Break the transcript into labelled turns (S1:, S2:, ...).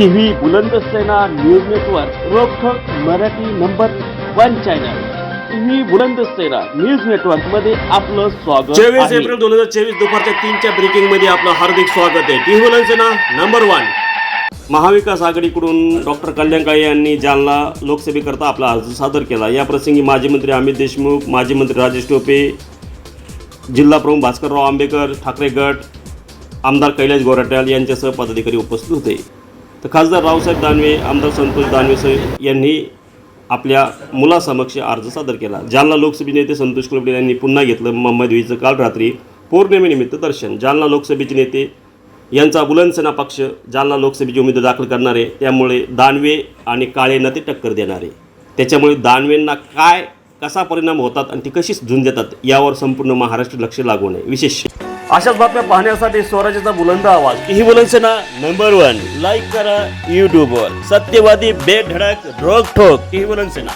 S1: TV Bulandsena news network रोखोक Marathi number one channel. TV Bulandsena news नेटवर्कमध्ये आपलं स्वागत
S2: चोवीस. एप्रिल दोन हजार चोवीस दुपारच्या तीनच्या ब्रेकिंगमध्ये आपलं हार्दिक स्वागत आहे. टी ना नंबर वन. महाविकास आघाडीकडून डॉक्टर कल्याण काळे यांनी जालना लोकसभेकरता आपला अर्ज सादर केला. या प्रसंगी माजी मंत्री अमित देशमुख माजी मंत्री राजेश टोपे जिल्हा प्रमुख भास्करराव आंबेकर ठाकरे गट आमदार कैलास गोरट्याल यांच्यासह पदाधिकारी उपस्थित होते. तर खासदार रावसाहेब दानवे आमदार संतोष दानवे सह यांनी आपल्या मुलासमक्ष अर्ज सादर केला. जालना लोकसभे नेते संतोष कुलबडे यांनी पुन्हा घेतलं मुंबई देवीचं काल रात्री पौर्णिमेनिमित्त दर्शन. जालना लोकसभेचे नेते यांचा बुलंदसेना पक्ष जालना लोकसभेचे उमेदवार दाखल करणारे त्यामुळे दानवे आणि काळेंना ते टक्कर देणारे. त्याच्यामुळे दानवेंना काय कसा परिणाम होतात आणि ती कशी झुंज देतात यावर संपूर्ण महाराष्ट्र लक्ष लागू नये. विशेष अशाच बातम्या पाहण्यासाठी स्वराज्याचा बुलंद आवाज. ही बुलंदसेना नंबर वन लाईक करा युट्यूबवर सत्यवादी बेधडक रोक ठोक ही बुलंदसेना